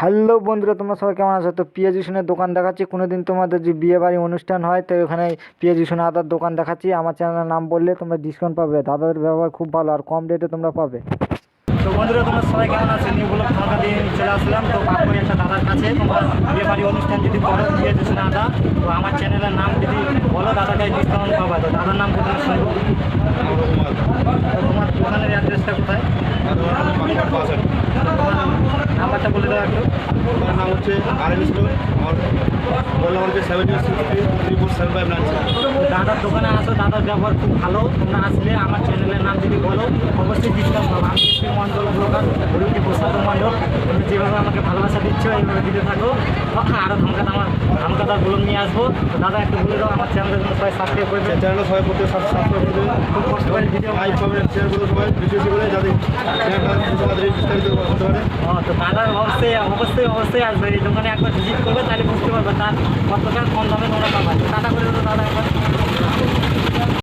Hello বন্ধুরা তোমরা সবাই কেমন আছো? তো পিয়াজিশনের দোকান দেখাচ্ছি। কোনো দিন তোমাদের যে বিয়ে বাড়ি অনুষ্ঠান হয় তো ওখানে পিয়া পিয়াজিশন আদার দোকান দেখাচ্ছি। আমার চ্যানেলের নাম বললে তোমরা ডিসকাউন্ট পাবে। দাদাদের ব্যবহার খুব ভালো আর কম রেটে তোমরা পাবে। তো বন্ধুরা তোমরা সবাই কেমন আছো? নিউ ব্লগ ফাঁকা দিয়ে চলে আসলাম। তো পাকুড়ি একটা দাদার কাছে। তোমার বিয়ে বাড়ি অনুষ্ঠান যদি করো বিয়ে দিচ্ছে দাদা তো আমার চ্যানেলের নাম যদি বলো দাদাকে ডিসকাউন্ট পাবা। তো দাদার নাম কোথায় শুনব। তো তোমার দোকানের অ্যাড্রেসটা কোথায়? নাম্বারটা বলে দাও একটু। আমার নাম হচ্ছে আর এম স্টোর আমার মোবাইল নাম্বার হচ্ছে seven zero six three three four seven five nine দাদার দোকানে আসো দাদার ব্যবহার খুব ভালো। তোমরা আসলে আমার চ্যানেলের নাম যদি বলো অবশ্যই ডিসকাউন্ট পাবো আমি শ্রী মণ্ডল ব্লগার রুটি প্রসাদ মণ্ডল। তুমি যেভাবে আমাকে ভালোবাসা দিচ্ছ এইভাবে দিতে থাকো। আরও ধামকাত আমার ধামকাতার ব্লগ নিয়ে আসব। তো দাদা একটু বলে দাও আমার চ্যানেলের জন্য সবাই সাবস্ক্রাইব করবে চ্যানেলটা সবাই করতে সাবস্ক্রাইব করে দেবে খুব কষ্ট করে ভিডিও লাইক কমেন্ট শেয়ার করে সবাই। বেশি বেশি করে যাতে বিস্তারিত হতে পারে। তো দাদা অবশ্যই অবশ্যই অবশ্যই আসবে। এই দোকানে একবার ভিজিট করবে, তাহলে বুঝতে পারবে তার কতটা কম দামে তোমরা পাবা। টাটা করে দাদা